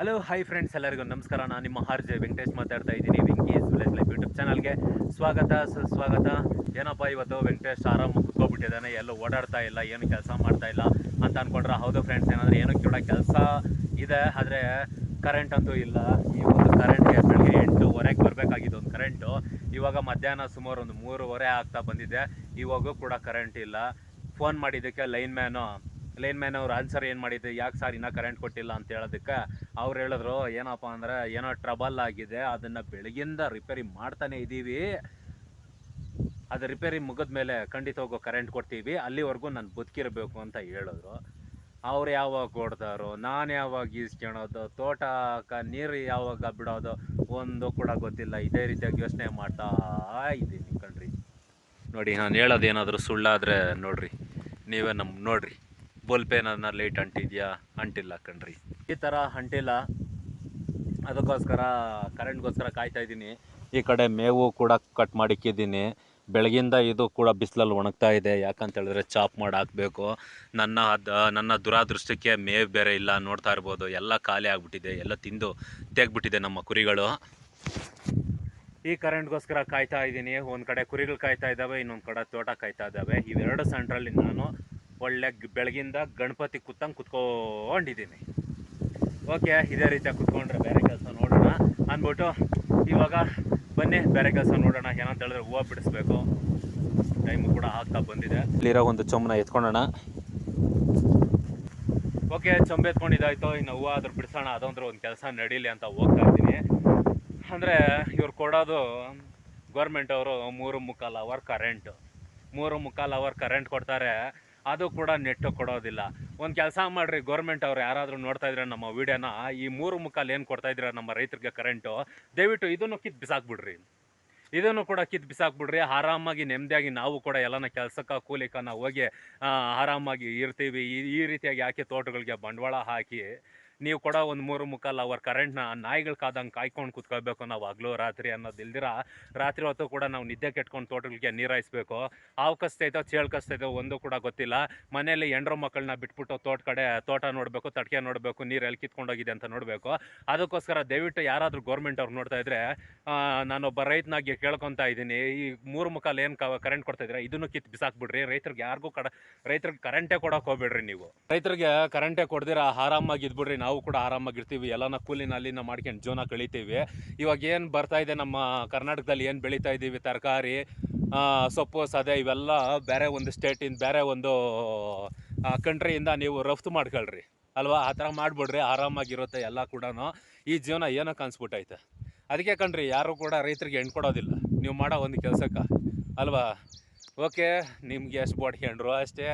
Hello hi friends ಎಲ್ಲರಿಗೂ ನಮಸ್ಕಾರ. ನಾನು ನಿಮ್ಮ ಆರ್ ವೆಂಕಟೇಶ್ ಮಾತಾಡ್ತಾ ಇದ್ದೀನಿ ವೆಂಕೀಸ್ ವಿಲೇಜ್ ಲೈಫ್ ಯೂಟ್ಯೂಬ್ ಚಾನಲ್ಗೆ ಸ್ವಾಗತ ಸ್ವಾಗತ ಏನಪ್ಪ ಇವತ್ತು ವೆಂಕಟೇಶ್ ಆರಾಮ ಕುತ್ಕೊಬಿಟ್ಟಿದ್ದಾನೆ, ಎಲ್ಲೂ ಓಡಾಡ್ತಾ ಇಲ್ಲ, ಏನು ಕೆಲಸ ಮಾಡ್ತಾ ಇಲ್ಲ ಅಂತ ಅಂದ್ಕೊಂಡ್ರೆ ಹೌದು ಫ್ರೆಂಡ್ಸ್ ಏನಂದ್ರೆ ಏನೋ ಕೂಡ ಕೆಲಸ ಇದೆ, ಆದರೆ ಕರೆಂಟ್ ಅಂತೂ ಇಲ್ಲ. ಈ ಒಂದು ಕರೆಂಟ್ಗೆ ಬೆಳಗ್ಗೆ ಎಂಟೂವರೆಗೆ ಬರಬೇಕಾಗಿದ್ದು ಒಂದು ಕರೆಂಟು ಇವಾಗ ಮಧ್ಯಾಹ್ನ ಸುಮಾರು ಒಂದು ಮೂರುವರೆ ಆಗ್ತಾ ಬಂದಿದೆ. ಇವಾಗೂ ಕೂಡ ಕರೆಂಟ್ ಇಲ್ಲ. ಫೋನ್ ಮಾಡಿದ್ದಕ್ಕೆ ಲೈನ್ ಮ್ಯಾನು ಲೈನ್ ಮ್ಯಾನ್ ಅವ್ರು ಆನ್ಸರ್ ಏನು ಮಾಡಿದ್ದು? ಯಾಕೆ ಸರ್ ಇನ್ನೂ ಕರೆಂಟ್ ಕೊಟ್ಟಿಲ್ಲ ಅಂತ ಹೇಳೋದಕ್ಕೆ ಅವ್ರು ಹೇಳಿದ್ರು, ಏನಪ್ಪ ಅಂದ್ರೆ ಏನೋ ಟ್ರಬಲ್ ಆಗಿದೆ, ಅದನ್ನು ಬೆಳಗಿಂದ ರಿಪೇರಿ ಮಾಡ್ತಾನೆ ಇದ್ದೀವಿ ಅದು ರಿಪೇರಿ ಮುಗಿದ ಮೇಲೆ ಹೋಗೋ ಕರೆಂಟ್ ಕೊಡ್ತೀವಿ. ಅಲ್ಲಿವರೆಗೂ ನಾನು ಬದುಕಿರಬೇಕು ಅಂತ ಹೇಳಿದ್ರು. ಅವ್ರು ಯಾವಾಗ ಕೊಡ್ತಾರೋ ನಾನು ಯಾವಾಗ ಈಸ್ಕೊಳೋದು ತೋಟಕ್ಕೆ ನೀರು ಯಾವಾಗ ಬಿಡೋದು, ಒಂದು ಕೂಡ ಗೊತ್ತಿಲ್ಲ. ಇದೇ ರೀತಿಯಾಗಿ ಯೋಚನೆ ಮಾಡ್ತಾ ಇದ್ದೀನಿ ಕಣ್ರಿ. ನೋಡಿ, ನಾನು ಹೇಳೋದು ಏನಾದರೂ ಸುಳ್ಳಾದರೆ ನೋಡ್ರಿ. ನೀವೇ ನಮ್ಮ ನೋಡ್ರಿ. ಬಲ್ಪ್ ಏನಾದ್ರು ಲೈಟ್ ಅಂಟಿದೆಯಾ? ಅಂಟಿಲ್ಲ ಕಣ್ರಿ. ಈ ಥರ ಅಂಟಿಲ್ಲ. ಅದಕ್ಕೋಸ್ಕರ ಕರೆಂಟ್ಗೋಸ್ಕರ ಕಾಯ್ತಾ ಇದ್ದೀನಿ. ಈ ಕಡೆ ಮೇವು ಕೂಡ ಕಟ್ ಮಾಡಿಕ್ಕಿದ್ದೀನಿ. ಬೆಳಗಿಂದ ಇದು ಕೂಡ ಬಿಸಿಲಲ್ಲಿ ಒಣಗ್ತಾ ಇದೆ. ಯಾಕಂತ ಹೇಳಿದ್ರೆ ಚಾಪ್ ಮಾಡಿ ಹಾಕಬೇಕು. ನನ್ನ ಅದ, ನನ್ನ ದುರಾದೃಷ್ಟಕ್ಕೆ ಮೇವು ಬೇರೆ ಇಲ್ಲ ನೋಡ್ತಾ ಇರ್ಬೋದು. ಎಲ್ಲ ಖಾಲಿ ಆಗಿಬಿಟ್ಟಿದೆ. ಎಲ್ಲ ತಿಂದು ತೆಗ್ಬಿಟ್ಟಿದೆ ನಮ್ಮ ಕುರಿಗಳು. ಈ ಕರೆಂಟ್ಗೋಸ್ಕರ ಕಾಯ್ತಾ ಇದ್ದೀನಿ. ಒಂದು ಕಡೆ ಕುರಿಗಳು ಕಾಯ್ತಾ ಇದ್ದಾವೆ, ಇನ್ನೊಂದು ಕಡೆ ತೋಟ ಕಾಯ್ತಾ ಇದ್ದಾವೆ. ಇವೆರಡು ಸೆಂಟ್ರಲ್ಲಿ ನಾನು ಒಳ್ಳೆ ಬೆಳಗಿಂದ ಗಣಪತಿ ಕುತ್ತಂಗೆ ಕುತ್ಕೊಂಡಿದ್ದೀನಿ. ಓಕೆ ಇದೇ ರೀತಿಯಾಗಿ ಕುತ್ಕೊಂಡ್ರೆ ಬೇರೆ ಕೆಲಸ ನೋಡೋಣ. ಅಂದ್ಬಿಟ್ಟು ಇವಾಗ ಬನ್ನಿ ಬೇರೆ ಕೆಲಸ ನೋಡೋಣ. ಏನಂತ ಹೇಳಿದ್ರೆ ಹೂವು ಬಿಡಿಸ್ಬೇಕು. ಟೈಮು ಕೂಡ ಆಗ್ತಾ ಬಂದಿದೆ. ಇಲ್ಲಿರೋ ಒಂದು ಚೊಂಬನ ಎತ್ಕೊಳ್ಳೋಣ ಓಕೆ ಚೊಂಬೆ ಎತ್ಕೊಂಡಿದ್ದಾಯ್ತು. ಇನ್ನು ಹೂವು ಆದ್ರೂ ಬಿಡಿಸೋಣ. ಅದೊಂದ್ರೆ ಒಂದು ಕೆಲಸ ನಡೀಲಿ ಅಂತ ಹೋಗ್ತಾ ಇದ್ದೀನಿ. ಅಂದರೆ ಇವ್ರು ಕೊಡೋದು ಗೌರ್ಮೆಂಟ್ ಅವರು ಮೂರು ಮುಕ್ಕಾಲು ಅವರ್ ಕರೆಂಟು ಮೂರು ಮುಕ್ಕಾಲು ಅವರ್ ಕರೆಂಟ್ ಕೊಡ್ತಾರೆ. ಅದು ಕೂಡ ನೆಟ್ಟು ಕೊಡೋದಿಲ್ಲ. ಒಂದು ಕೆಲಸ ಮಾಡಿರಿ ಗೌರ್ಮೆಂಟ್ ಅವ್ರು ಯಾರಾದರೂ ನೋಡ್ತಾ ಇದ್ರೆ ನಮ್ಮ ವೀಡಿಯೋನ, ಈ ಮೂರು ಮುಖಾಲ್ ಏನು ಕೊಡ್ತಾ ಇದ್ದೀರಾ ನಮ್ಮ ರೈತರಿಗೆ ಕರೆಂಟು ದಯವಿಟ್ಟು ಇದನ್ನು ಕಿತ್ತು ಬಿಸಾಕ್ಬಿಡ್ರಿ. ಇದನ್ನು ಕೂಡ ಕಿತ್ತು ಬಿಸಾಕ್ಬಿಡ್ರಿ. ಆರಾಮಾಗಿ ನೆಮ್ಮದಿಯಾಗಿ ನಾವು ಕೂಡ ಎಲ್ಲನ ಕೆಲಸಕ್ಕೆ, ಕೂಲಿಕನ ಹೋಗಿ ಆರಾಮಾಗಿ ಇರ್ತೀವಿ. ಈ ಈ ರೀತಿಯಾಗಿ ಯಾಕೆ ತೋಟಗಳಿಗೆ ಬಂಡವಾಳ ಹಾಕಿ ನೀವು ಕೂಡ ಒಂದು ಮೂರು ಮುಕ್ಕಾಲು ಅವರ್ ಕರೆಂಟ್ನ ನಾಯಿಗಳು ಕಾದಂಗೆ ಕಾಯ್ಕೊಂಡು ಕುತ್ಕೋಬೇಕು ನಾವು ಹಗ್ಲು ರಾತ್ರಿ ಅನ್ನೋದು ಇಲ್ದಿರ ರಾತ್ರಿ ಹೊತ್ತು ಕೂಡ ನಾವು ನಿದ್ದೆ ಕೆಟ್ಕೊಂಡು ತೋಟಗಳಿಗೆ ನೀರಾಯಿಸ್ಬೇಕು ಹಾವು ಕಸ್ತೈತೋ ಚೇಳು ಕಸ್ತೈತೋ ಒಂದು ಕೂಡ ಗೊತ್ತಿಲ್ಲ. ಮನೆಯಲ್ಲಿ ಎಂಡ್ರ ಮಕ್ಕಳನ್ನ ಬಿಟ್ಬಿಟ್ಟು ತೋಟ ಕಡೆ, ತೋಟ ನೋಡಬೇಕು ತಟಕೆ ನೋಡಬೇಕು, ನೀರು ಎಲ್ಲಿ ಕಿತ್ಕೊಂಡೋಗಿದೆ ಅಂತ ನೋಡಬೇಕು. ಅದಕ್ಕೋಸ್ಕರ ದಯವಿಟ್ಟು ಯಾರಾದರೂ ಗೌರ್ಮೆಂಟ್ ಅವ್ರು ನೋಡ್ತಾ ಇದ್ರೆ ನಾನೊಬ್ಬ ರೈತನಾಗಿ ಕೇಳ್ಕೊತಾ ಇದ್ದೀನಿ. ಈ ಮೂರು ಮುಖಾಲು ಏನು ಕರೆಂಟ್ ಕೊಡ್ತಾ ಇದ್ರೆ ಇದನ್ನು ಕಿತ್ತು ಬಿಸಾಕ್ಬಿಡ್ರಿ. ರೈತರಿಗೆ ಯಾರಿಗೂ ಕಡ, ರೈತರಿಗೆ ಕರೆಂಟೇ ಕೊಡೋಕೆ ಹೋಗ್ಬೇಡ್ರಿ ನೀವು. ರೈತರಿಗೆ ಕರೆಂಟೇ ಕೊಡ್ದಿರ, ಆರಾಮಾಗಿ ಇದ್ಬಿಡ್ರಿ ನಾವು. ಕೂಡ ಆರಾಮಾಗಿರ್ತೀವಿ, ಎಲ್ಲನ ಕೂಲಿನ ಅಲ್ಲಿನ ಮಾಡ್ಕೊಂಡು ಜೀವನ ಕಳಿತೀವಿ. ಇವಾಗ ಏನು ಬರ್ತಾ ಇದೆ ನಮ್ಮ ಕರ್ನಾಟಕದಲ್ಲಿ, ಏನು ಬೆಳೀತಾ ಇದ್ದೀವಿ ತರಕಾರಿ ಸೊಪ್ಪು, ಸದೆ ಇವೆಲ್ಲ ಬೇರೆ ಒಂದು ಸ್ಟೇಟಿಂದ ಬೇರೆ ಒಂದು ಕಂಟ್ರಿಯಿಂದ ನೀವು ರಫ್ತು ಮಾಡ್ಕೊಳ್ರಿ. ಅಲ್ವಾ? ಆ ಥರ ಮಾಡಿಬಿಡ್ರಿ, ಆರಾಮಾಗಿರುತ್ತೆ ಎಲ್ಲ ಕೂಡ ಈ ಜೀವನ ಏನಕ್ಕೆ ಅನ್ಸ್ಬಿಟ್ಟೈತೆ? ಅದಕ್ಕೆ ಕಣ್ರಿ, ಯಾರು ಕೂಡ ರೈತರಿಗೆ ಹೆಣ್ಣು ಕೊಡೋದಿಲ್ಲ. ನೀವು ಮಾಡೋ ಒಂದು ಕೆಲಸಕ್ಕೆ. ಅಲ್ವಾ? ಓಕೆ, ನಿಮ್ಗೆ ಎಷ್ಟು ಬೋಡ್ಕೊಂಡ್ರು ಅಷ್ಟೇ,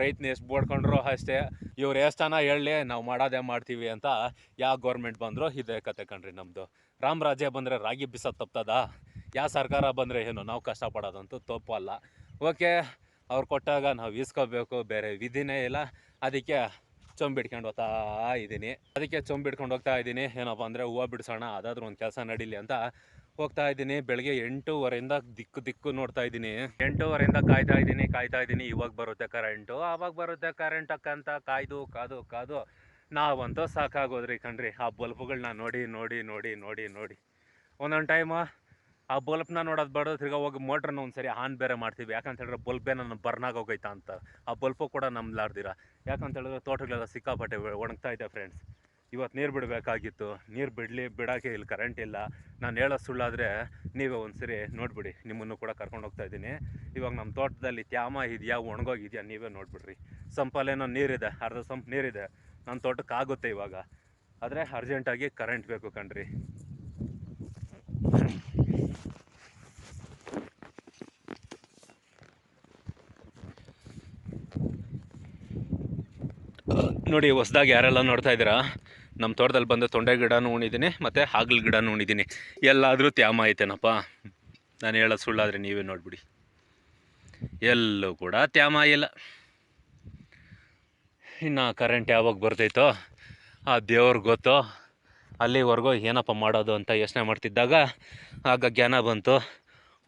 ರೈತನ ಎಷ್ಟು ಬೋಡ್ಕೊಂಡ್ರು ಅಷ್ಟೇ, ಇವ್ರು ಎಷ್ಟನ ಹೇಳಲಿ ನಾವು ಮಾಡೋದೇ ಮಾಡ್ತೀವಿ ಅಂತ ಯಾವ ಗೌರ್ಮೆಂಟ್ ಬಂದರೂ ಇದೇ ಕತೆ ಕಣ್ರಿ ನಮ್ಮದು ರಾಮರಾಜ್ಯ ಬಂದರೆ ರಾಗಿ ಬಿಸ ತಪ್ತದ? ಯಾವ ಸರ್ಕಾರ ಬಂದರೆ ಏನು, ನಾವು ಕಷ್ಟಪಡೋದಂತೂ ತಪ್ಪಲ್ಲ ಓಕೆ, ಅವ್ರು ಕೊಟ್ಟಾಗ ನಾವು ಈಸ್ಕೋಬೇಕು, ಬೇರೆ ವಿಧಿನೇ ಇಲ್ಲ. ಅದಕ್ಕೆ ಚೊಂಬಿಡ್ಕೊಂಡು ಹೋಗ್ತಾ ಇದ್ದೀನಿ ಅದಕ್ಕೆ ಚೊಂಬಿಡ್ಕೊಂಡು ಹೋಗ್ತಾ ಇದ್ದೀನಿ ಏನಪ್ಪ ಅಂದರೆ ಹೂವು ಬಿಡಿಸೋಣ, ಅದಾದ್ರೂ ಒಂದು ಕೆಲಸ ನಡೀಲಿ ಅಂತ ಹೋಗ್ತಾ ಇದ್ದೀನಿ. ಬೆಳಗ್ಗೆ ಎಂಟೂವರೆಯಿಂದ ದಿಕ್ಕು ದಿಕ್ಕು ನೋಡ್ತಾ ಇದ್ದೀನಿ. ಎಂಟೂವರೆಯಿಂದ ಕಾಯ್ತಾ ಇದ್ದೀನಿ ಕಾಯ್ತಾ ಇದ್ದೀನಿ. ಇವಾಗ ಬರುತ್ತೆ ಕರೆಂಟು ಆವಾಗ ಬರುತ್ತೆ ಕರೆಂಟ್ ಅಕ್ಕಂತ. ಕಾಯ್ದು, ಕಾದು ಕಾದು. ನಾವಂತೂ ಸಾಕಾಗೋದ್ರಿ ಕಣ್ರಿ. ಆ ಬಲ್ಬ್ಗಳನ್ನ ನೋಡಿ ನೋಡಿ ನೋಡಿ ನೋಡಿ ನೋಡಿ. ಒಂದೊಂದು ಟೈಮು ಆ ಬಲ್ಬ್ನ ನೋಡೋದು ಬೇಡ ತಿರ್ಗಾ ಹೋಗಿ ಮೋಟ್ರನ್ನ ಒಂದು ಸರಿ ಆನ್ ಬೇರೆ ಮಾಡ್ತೀವಿ. ಯಾಕಂತ ಹೇಳಿದ್ರೆ ಬಲ್ಬೇ ನನ್ನ ಹೋಗೈತಾ ಅಂತ. ಆ ಬಲ್ಬು ಕೂಡ ನಂಬ್ಲಾರ್ದಿರ ಯಾಕಂತ ಹೇಳಿದ್ರೆ ತೋಟಗಳೆಲ್ಲ ಸಿಕ್ಕಾಪಟ್ಟೆ ಒಣಗ್ತಾ ಇದೆ ಫ್ರೆಂಡ್ಸ್ ಇವತ್ತು ನೀರು ಬಿಡಬೇಕಾಗಿತ್ತು. ನೀರು ಬಿಡಲಿ, ಬಿಡೋಕ್ಕೆ ಇಲ್ಲಿ ಕರೆಂಟ್ ಇಲ್ಲ. ನಾನು ಹೇಳೋ ಸುಳ್ಳಾದರೆ ನೀವೇ ಒಂದು ಸರಿ ನೋಡಿಬಿಡಿ. ನಿಮ್ಮನ್ನು ಕೂಡ ಕರ್ಕೊಂಡು ಹೋಗ್ತಾ ಇದ್ದೀನಿ. ಇವಾಗ ನಮ್ಮ ತೋಟದಲ್ಲಿ ತ್ಯಾಮ ಇದೆಯಾ, ಒಣಗೋಗಿದೆಯಾ, ನೀವೇ ನೋಡಿಬಿಡ್ರಿ. ಸಂಪಲ್ಲೇನೋ ನೀರಿದೆ, ಅರ್ಧ ಸಂಪ್ ನೀರಿದೆ. ನನ್ನ ತೋಟಕ್ಕೆ ಆಗುತ್ತೆ ಇವಾಗ. ಆದರೆ ಅರ್ಜೆಂಟಾಗಿ ಕರೆಂಟ್ ಬೇಕು ಕಣ್ರಿ. ನೋಡಿ, ಹೊಸ್ದಾಗಿ ಯಾರೆಲ್ಲ ನೋಡ್ತಾ ಇದ್ದೀರಾ? ನಮ್ಮ ತೋಟದಲ್ಲಿ ಬಂದು ತೊಂಡೆ ಗಿಡನೂ ಉಣಿದ್ದೀನಿ ಮತ್ತು ಹಾಗಲ್ ಗಿಡನೂ ಉಣಿದ್ದೀನಿ ಎಲ್ಲಾದರೂ ತ್ಯಾಮ ಐತೇನಪ್ಪ? ನಾನು ಹೇಳೋದು ಸುಳ್ಳಾದರೆ ನೀವೇ ನೋಡಿಬಿಡಿ. ಎಲ್ಲೂ ಕೂಡ ತ್ಯಾಮ ಇಲ್ಲ. ಇನ್ನು ಕರೆಂಟ್ ಯಾವಾಗ ಬರ್ತೈತೋ, ಆ ದೇವ್ರಿಗೆ ಗೊತ್ತು, ಅಲ್ಲಿವರೆಗೂ ಏನಪ್ಪ ಮಾಡೋದು ಅಂತ ಯೋಚನೆ ಮಾಡ್ತಿದ್ದಾಗ, ಆಗ ಜ್ಞಾನ ಬಂತು,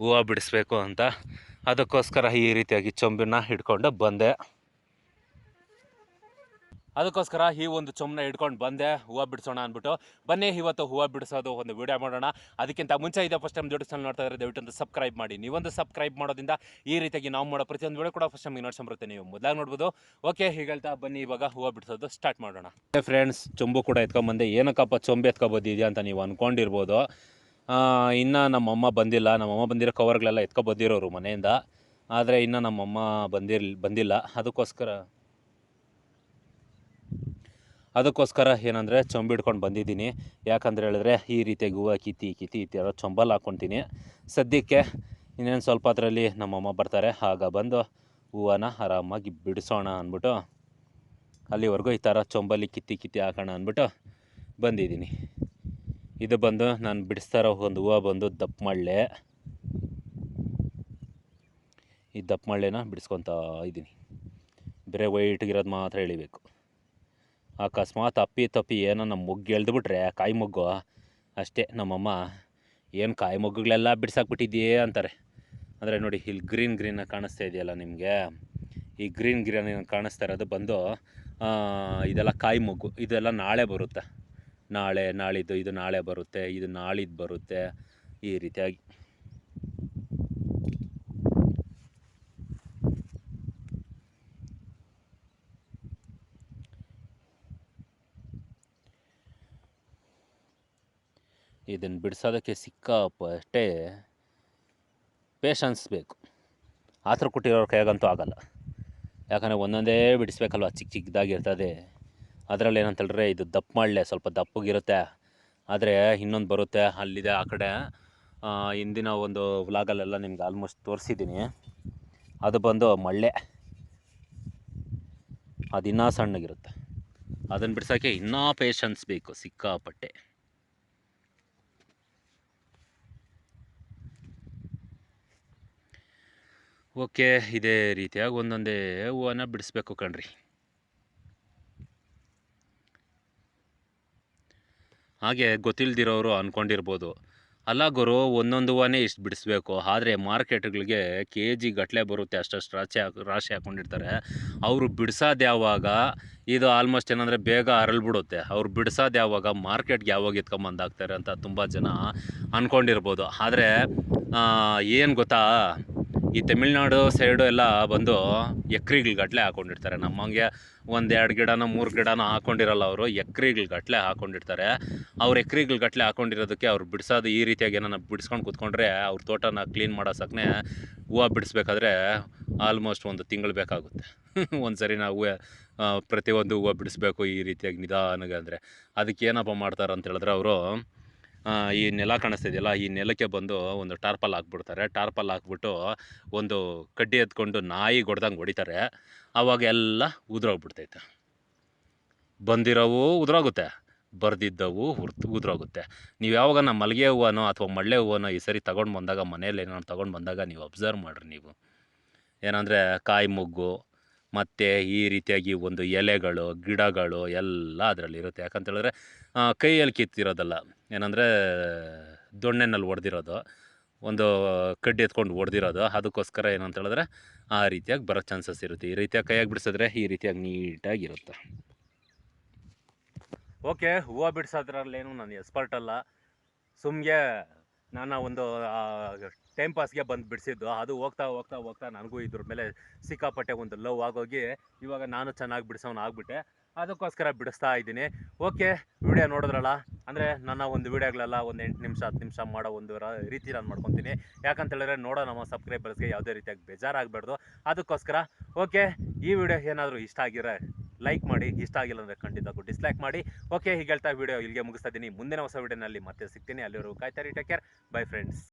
ಹೂವು ಬಿಡಿಸ್ಬೇಕು ಅಂತ. ಅದಕ್ಕೋಸ್ಕರ ಈ ರೀತಿಯಾಗಿ ಚೊಂಬಿನ ಹಿಡ್ಕೊಂಡು ಬಂದೆ. ಅದಕ್ಕೋಸ್ಕರ ಈ ಒಂದು ಚೊಮ್ಮನ ಹಿಡ್ಕೊಂಡು ಬಂದೆ, ಹೂವು ಬಿಡಿಸೋಣ ಅಂದ್ಬಿಟ್ಟು. ಬನ್ನಿ, ಇವತ್ತು ಹೂವು ಬಿಡಿಸೋದು ಒಂದು ವಿಡಿಯೋ ಮಾಡೋಣ. ಅದಕ್ಕಿಂತ ಮುಂಚೆ ಇದೆ ಫಸ್ಟ್ ಟೈಮ್ ದೊಡ್ಡ ಚಾನಲ್ ನೋಡ್ತಾ ಇದ್ರೆ ದಯವಿಟ್ಟು ಸಬ್ಸ್ಕ್ರೈಬ್ ಮಾಡಿ. ನೀವೊಂದು ಸಬ್ಸ್ಕ್ರೈಬ್ ಮಾಡೋದ್ರಿಂದ ಈ ರೀತಿಯಾಗಿ ನಾವು ಮಾಡೋ ಪ್ರತಿಯೊಂದು ವಿಡಿಯೋ ಕೂಡ ಫಸ್ಟ್ ಟೈಮ್ ನೋಡ್ಕೊಂಬರುತ್ತೆ ನೀವು. ಮೊದಲಾಗಿ ನೋಡ್ಬೋದು. ಓಕೆ ಹೀಗೆ ಹೇಳ್ತಾ ಬನ್ನಿ, ಇವಾಗ ಹೂವು ಬಿಡಿಸೋದು ಸ್ಟಾರ್ಟ್ ಮಾಡೋಣ. ಫ್ರೆಂಡ್ಸ್ ಚೊಂಬು ಕೂಡ ಎತ್ಕೊಂಬಂದೆ. ಏನಕ್ಕಪ್ಪ ಚೊಂಬು ಎತ್ಕೊಬೋದಿದೆಯಾ ಅಂತ ನೀವು ಅಂದ್ಕೊಂಡಿರ್ಬೋದು ಇನ್ನು ನಮ್ಮಮ್ಮ ಬಂದಿಲ್ಲ. ನಮ್ಮಮ್ಮ ಬಂದಿರೋ ಕವರ್ಗಳೆಲ್ಲ ಎತ್ಕೊಬೋದಿರೋರು ಮನೆಯಿಂದ. ಆದರೆ ಇನ್ನು ನಮ್ಮಮ್ಮ ಬಂದಿರ್, ಬಂದಿಲ್ಲ. ಅದಕ್ಕೋಸ್ಕರ ಅದಕ್ಕೋಸ್ಕರ ಏನಂದರೆ ಚೊಂಬು ಹಿಡ್ಕೊಂಡು ಬಂದಿದ್ದೀನಿ. ಯಾಕಂದ್ರೆ ಹೇಳಿದ್ರೆ ಈ ರೀತಿಯಾಗಿ ಹೂವು ಕಿತ್ತಿ ಕಿತ್ತಿ ಈ ಥರ ಚೊಂಬಲ್ಲಿ ಹಾಕ್ಕೊತೀನಿ. ಸದ್ಯಕ್ಕೆ ಇನ್ನೇನು ಸ್ವಲ್ಪ ಅದರಲ್ಲಿ ನಮ್ಮಮ್ಮ ಬರ್ತಾರೆ. ಆಗ ಬಂದು ಹೂವನ್ನು ಆರಾಮಾಗಿ ಬಿಡಿಸೋಣ ಅಂದ್ಬಿಟ್ಟು ಅಲ್ಲಿವರೆಗೂ ಈ ಥರ ಚೊಂಬಲ್ಲಿ ಕಿತ್ತಿ ಕಿತ್ತಿ ಹಾಕೋಣ ಅಂದ್ಬಿಟ್ಟು ಬಂದಿದ್ದೀನಿ. ಇದು ಬಂದು ನಾನು ಬಿಡಿಸ್ತಾ ಇರೋ ಒಂದು ಹೂವು ಬಂದು ದಪ್ಪ ಮಳ್ಳೆ ಈ ದಪ್ಪ ಮಳ್ಳೆನ ಬಿಡಿಸ್ಕೊತಾ ಇದ್ದೀನಿ. ಬೇರೆ ವೈಟ್ಗಿರೋದು ಮಾತ್ರ ಎಳಿಬೇಕು. ಅಕಸ್ಮಾತ್ ಅಪ್ಪಿ ತಪ್ಪಿ ಏನೋ ನಮ್ಮ ಮೊಗ್ಗು ಎಳ್ದುಬಿಟ್ರೆ ಕಾಯಿ ಮೊಗ್ಗು. ಅಷ್ಟೇ ನಮ್ಮಮ್ಮ, ಏನು ಕಾಯಿ ಮೊಗ್ಗುಗಳೆಲ್ಲ ಬಿಡ್ಸಾಕ್ಬಿಟ್ಟಿದ್ಯೇ ಅಂತಾರೆ. ಅಂದರೆ ನೋಡಿ ಇಲ್ಲಿ ಗ್ರೀನ್ ಗ್ರೀನ್ ಕಾಣಿಸ್ತಾ ಇದೆಯಲ್ಲ ನಿಮಗೆ? ಈ ಗ್ರೀನ್ ಗ್ರೀನ್ ಕಾಣಿಸ್ತಾ ಇರೋದು ಬಂದು ಇದೆಲ್ಲ ಕಾಯಿ ಮೊಗ್ಗು, ಇದೆಲ್ಲ ನಾಳೆ ಬರುತ್ತೆ. ನಾಳೆ ನಾಳಿದ್ದು ಇದು ನಾಳೆ ಬರುತ್ತೆ, ಇದು ನಾಳಿದ್ದು ಬರುತ್ತೆ, ಈ ರೀತಿಯಾಗಿ. ಇದನ್ನು ಬಿಡಿಸೋದಕ್ಕೆ ಸಿಕ್ಕಾಪಟ್ಟೆ ಪೇಷನ್ಸ್ ಬೇಕು. ಆತರ ಕೊಟ್ಟಿರೋರ ಕೈಗಂತೂ ಆಗಲ್ಲ. ಯಾಕಂದರೆ ಒಂದೊಂದೇ ಬಿಡಿಸ್ಬೇಕಲ್ವ? ಚಿಕ್ಕ ಚಿಕ್ಕದಾಗಿರ್ತದೆ ಅದರಲ್ಲಿ ಏನಂತ ಹೇಳಿದ್ರೆ ಇದು ದಪ್ಪ ಮಾಡಲೆ, ಸ್ವಲ್ಪ ದಪ್ಪಗಿರುತ್ತೆ. ಆದರೆ ಇನ್ನೊಂದು ಬರುತ್ತೆ ಅಲ್ಲಿದೆ, ಆ ಕಡೆ. ಹಿಂದಿನ ಒಂದು ವ್ಲಾಗಲ್ಲೆಲ್ಲ ನಿಮ್ಗೆ ಆಲ್ಮೋಸ್ಟ್ ತೋರಿಸಿದ್ದೀನಿ ಅದು ಬಂದು ಮಳ್ಳೆ. ಅದು ಇನ್ನೂ ಸಣ್ಣಗಿರುತ್ತೆ. ಅದನ್ನು ಬಿಡ್ಸೋಕ್ಕೆ ಇನ್ನೂ ಪೇಷನ್ಸ್ ಬೇಕು ಸಿಕ್ಕಾಪಟ್ಟೆ. ಓಕೆ, ಇದೇ ರೀತಿಯಾಗಿ ಒಂದೊಂದೇ ಹೂವನ್ನು ಬಿಡಿಸ್ಬೇಕು ಕಣ್ರಿ. ಹಾಗೆ ಗೊತ್ತಿಲ್ದಿರೋರು ಅಂದ್ಕೊಂಡಿರ್ಬೋದು ಅಲ್ಲ ಗುರು, ಒಂದೊಂದು ಹೂವನೇ ಇಷ್ಟು ಬಿಡಿಸ್ಬೇಕು. ಆದರೆ ಮಾರ್ಕೆಟ್ಗಳಿಗೆ ಕೆ ಜಿ ಗಟ್ಟಲೆ ಬರುತ್ತೆ ಅಷ್ಟಷ್ಟು ರಾಶಿ ಹಾಕಿ, ರಾಶಿ ಹಾಕ್ಕೊಂಡಿರ್ತಾರೆ ಅವರು ಬಿಡಿಸೋದು ಯಾವಾಗ? ಇದು ಆಲ್ಮೋಸ್ಟ್ ಏನಂದರೆ ಬೇಗ ಅರಳ್ಬಿಡುತ್ತೆ. ಅವ್ರು ಬಿಡಿಸೋದು ಯಾವಾಗ? ಮಾರ್ಕೆಟ್ಗೆ ಯಾವಾಗ ಎತ್ಕೊಂಬಂದಾಗ್ತಾರೆ ಅಂತ ತುಂಬ ಜನ ಅಂದ್ಕೊಂಡಿರ್ಬೋದು ಆದರೆ ಏನು ಗೊತ್ತಾ? ಈ ತಮಿಳ್ನಾಡು ಸೈಡು ಎಲ್ಲ ಬಂದು ಎಕ್ರಿಗಳ ಗಟ್ಟಲೆ ಹಾಕ್ಕೊಂಡಿರ್ತಾರೆ ನಮ್ಮಂಗೆ ಒಂದು ಎರಡು ಗಿಡನ ಮೂರು ಗಿಡನ ಹಾಕೊಂಡಿರಲ್ಲ ಅವರು ಎಕ್ರಿಗಳ ಗಟ್ಟಲೆ ಹಾಕ್ಕೊಂಡಿರ್ತಾರೆ ಅವ್ರು ಎಕ್ರಿಗಳ ಗಟ್ಟಲೆ ಹಾಕ್ಕೊಂಡಿರೋದಕ್ಕೆ ಅವ್ರು ಬಿಡಿಸೋದು ಈ ರೀತಿಯಾಗಿ ಏನನ್ನ ಬಿಡಿಸ್ಕೊಂಡು ಕೂತ್ಕೊಂಡ್ರೆ ಅವ್ರ ತೋಟನ ಕ್ಲೀನ್ ಮಾಡೋ ಸಕ್ನೆ ಹೂವು ಬಿಡಿಸ್ಬೇಕಾದ್ರೆ ಆಲ್ಮೋಸ್ಟ್ ಒಂದು ತಿಂಗಳು ಬೇಕಾಗುತ್ತೆ. ಒಂದು ಸರಿ ನಾವು ಪ್ರತಿಯೊಂದು ಹೂವು ಬಿಡಿಸ್ಬೇಕು ಈ ರೀತಿಯಾಗಿ ನಿಧಾನಗೆ ಅಂದರೆ. ಅದಕ್ಕೆ ಏನಪ್ಪ ಮಾಡ್ತಾರೆ ಅಂತ ಹೇಳಿದ್ರೆ ಅವರು ಈ ನೆಲ ಕಾಣಿಸ್ತಿದೆಯಲ್ಲ, ಈ ನೆಲಕ್ಕೆ ಬಂದು ಒಂದು ಟಾರ್ಪಲ್ ಹಾಕ್ಬಿಡ್ತಾರೆ. ಟಾರ್ಪಲ್ ಹಾಕ್ಬಿಟ್ಟು ಒಂದು ಕಡ್ಡಿ ಎತ್ಕೊಂಡು ನಾಯಿ ಹೊಡೆದಂಗೆ ಹೊಡಿತಾರೆ. ಆವಾಗ ಎಲ್ಲ ಉದುರೋಗ್ಬಿಡ್ತೈತೆ. ಬಂದಿರೋವು ಉದುರೋಗುತ್ತೆ. ಬರ್ದಿದ್ದವು ಹುರ್ತು, ಉದುರೋಗುತ್ತೆ. ನೀವು ಯಾವಾಗ ನಮ್ಮ ಮಲ್ಲಿಗೆ ಹೂವನೋ ಅಥವಾ ಮಳ್ಳೆ ಹೂವನೋ ಈ ಸರಿ ತೊಗೊಂಡು ಬಂದಾಗ ಮನೇಲಿ ಏನೋ ತೊಗೊಂಡು ಬಂದಾಗ ನೀವು ಅಬ್ಸರ್ವ್ ಮಾಡಿರಿ ನೀವು. ಏನಂದರೆ ಕಾಯಿ ಮೊಗ್ಗು, ಮತ್ತು ಈ ರೀತಿಯಾಗಿ ಒಂದು ಎಲೆಗಳು, ಗಿಡಗಳು ಎಲ್ಲ ಅದರಲ್ಲಿ ಇರುತ್ತೆ ಯಾಕಂತ ಹೇಳಿದ್ರೆ ಕೈಯಲ್ಲಿ ಕಿತ್ತಿರೋದಲ್ಲ. ಏನಂದರೆ ದೊಣ್ಣೆನಲ್ಲಿ ಹೊಡೆದಿರೋದು ಒಂದು ಕಡ್ಡಿ ಎತ್ಕೊಂಡು ಹೊಡೆದಿರೋದು ಅದಕ್ಕೋಸ್ಕರ ಏನಂತ ಹೇಳಿದ್ರೆ ಆ ರೀತಿಯಾಗಿ ಬರೋ ಚಾನ್ಸಸ್ ಇರುತ್ತೆ. ಈ ರೀತಿಯಾಗಿ ಕೈಯಾಗಿ ಬಿಡಿಸಿದ್ರೆ ಈ ರೀತಿಯಾಗಿ ನೀಟಾಗಿರುತ್ತೆ ಓಕೆ, ಹೂವು ಬಿಡಿಸೋದ್ರಲ್ಲೇನು ನಾನು ಎಕ್ಸ್ಪರ್ಟ್ ಅಲ್ಲ. ಸುಮ್ಗೆ ನಾನು ಒಂದು ಟೈಮ್ ಪಾಸ್ಗೆ ಬಂದು ಬಿಡಿಸಿದ್ದು. ಅದು ಹೋಗ್ತಾ ಹೋಗ್ತಾ ಹೋಗ್ತಾ ನನಗೂ ಇದ್ರ ಮೇಲೆ ಸಿಕ್ಕಾಪಟ್ಟೆ ಒಂದು ಲವ್ ಆಗೋಗಿ ಇವಾಗ ನಾನು ಚೆನ್ನಾಗಿ ಬಿಡಿಸೋನು ಆಗ್ಬಿಟ್ಟೆ. ಅದಕ್ಕೋಸ್ಕರ ಬಿಡಿಸ್ತಾ ಇದ್ದೀನಿ. ಓಕೆ ವಿಡಿಯೋ ನೋಡಿದ್ರಲ್ಲ? ಅಂದರೆ ನನ್ನ ಒಂದು ವಿಡಿಯೋಗಳೆಲ್ಲ ಒಂದು ಎಂಟು ನಿಮಿಷ, ಹತ್ತು ನಿಮಿಷ ಮಾಡೋ ಒಂದು ರೀತಿ ನಾನು ಮಾಡ್ಕೊತೀನಿ. ಯಾಕಂತ ಹೇಳಿದ್ರೆ ನೋಡೋ ನಮ್ಮ ಸಬ್ಸ್ಕ್ರೈಬರ್ಸ್ಗೆ ಯಾವುದೇ ರೀತಿಯಾಗಿ ಬೇಜಾರಾಗಬಾರ್ದು. ಅದಕ್ಕೋಸ್ಕರ ಓಕೆ ಈ ವಿಡಿಯೋ ಏನಾದರೂ ಇಷ್ಟ ಆಗಿರೋ ಲೈಕ್ ಮಾಡಿ, ಇಷ್ಟ ಆಗಿಲ್ಲ ಅಂದರೆ ಖಂಡಿತ ಡಿಸ್ಲೈಕ್ ಮಾಡಿ. ಓಕೆ ಹೀಗೆ ಹೇಳ್ತಾ ವಿಡಿಯೋ ಇಲ್ಲಿಗೆ ಮುಗಿಸ್ತಾ ಇದ್ದೀನಿ. ಮುಂದಿನ ಹೊಸ ವಿಡಿಯೋನಲ್ಲಿ ಮತ್ತೆ ಸಿಗ್ತೀನಿ. ಅಲ್ಲಿವರೆಗೂ ಕಾಯ್ತಾರೆ ಟೇಕ್ ಕೇರ್ ಬೈ ಫ್ರೆಂಡ್ಸ್